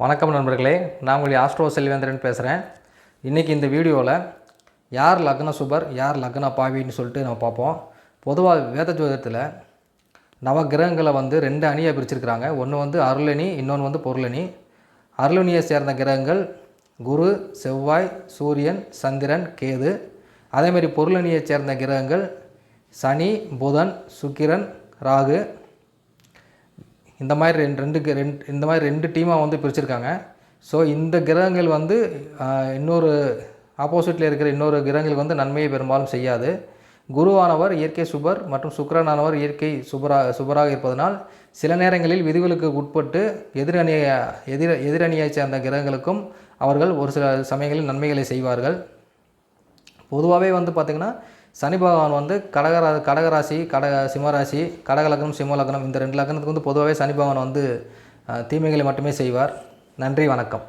வணக்கம் நண்பர்களே நான் உங்களுடைய ஆஸ்ட்ரோ செல்வேந்திரன் பேசுகிறேன் இன்றைக்கி இந்த வீடியோவில் யார் லக்ன சுபர் யார் லக்ன பாவின்னு சொல்லிட்டு நம்ம பார்ப்போம். பொதுவாக வேத ஜோதத்தில் நவ கிரகங்களை வந்து ரெண்டு அணியாக பிரிச்சிருக்கிறாங்க. ஒன்று வந்து அருளணி இன்னொன்று வந்து பொருளணி. அருளணியை சேர்ந்த கிரகங்கள் குரு செவ்வாய் சூரியன் சந்திரன் கேது. அதேமாரி பொருளணியை சேர்ந்த கிரகங்கள் சனி புதன் சுக்கிரன் ராகு. இந்த மாதிரி ரெண்டு ரெண்டு ரெண்டு இந்த மாதிரி ரெண்டு டீமாக வந்து பிரிச்சிருக்காங்க. ஸோ இந்த கிரகங்கள் வந்து இன்னொரு ஆப்போசிட்டில் இருக்கிற இன்னொரு கிரகங்கள் வந்து நன்மையை பெரும்பாலும் செய்யாது. குருவானவர் இயற்கை சுபர் மற்றும் சுக்கரனானவர் இயற்கை சுபரா சுபராக இருப்பதனால் சில நேரங்களில் விதிகளுக்கு உட்பட்டு எதிரணியை எதிர எதிரணியைச் சேர்ந்த கிரகங்களுக்கும் அவர்கள் ஒரு சில சமயங்களில் நன்மைகளை செய்வார்கள். பொதுவாகவே வந்து பார்த்திங்கன்னா சனி பகவான் வந்து கடகரா கடகராசி கடக சிம்மராசி கடகலக்னம் சிம்மலக்னம் இந்த ரெண்டு லக்னத்துக்கு வந்து பொதுவாகவே சனி பகவான் வந்து தீமைகளை மட்டுமே செய்வார். நன்றி வணக்கம்.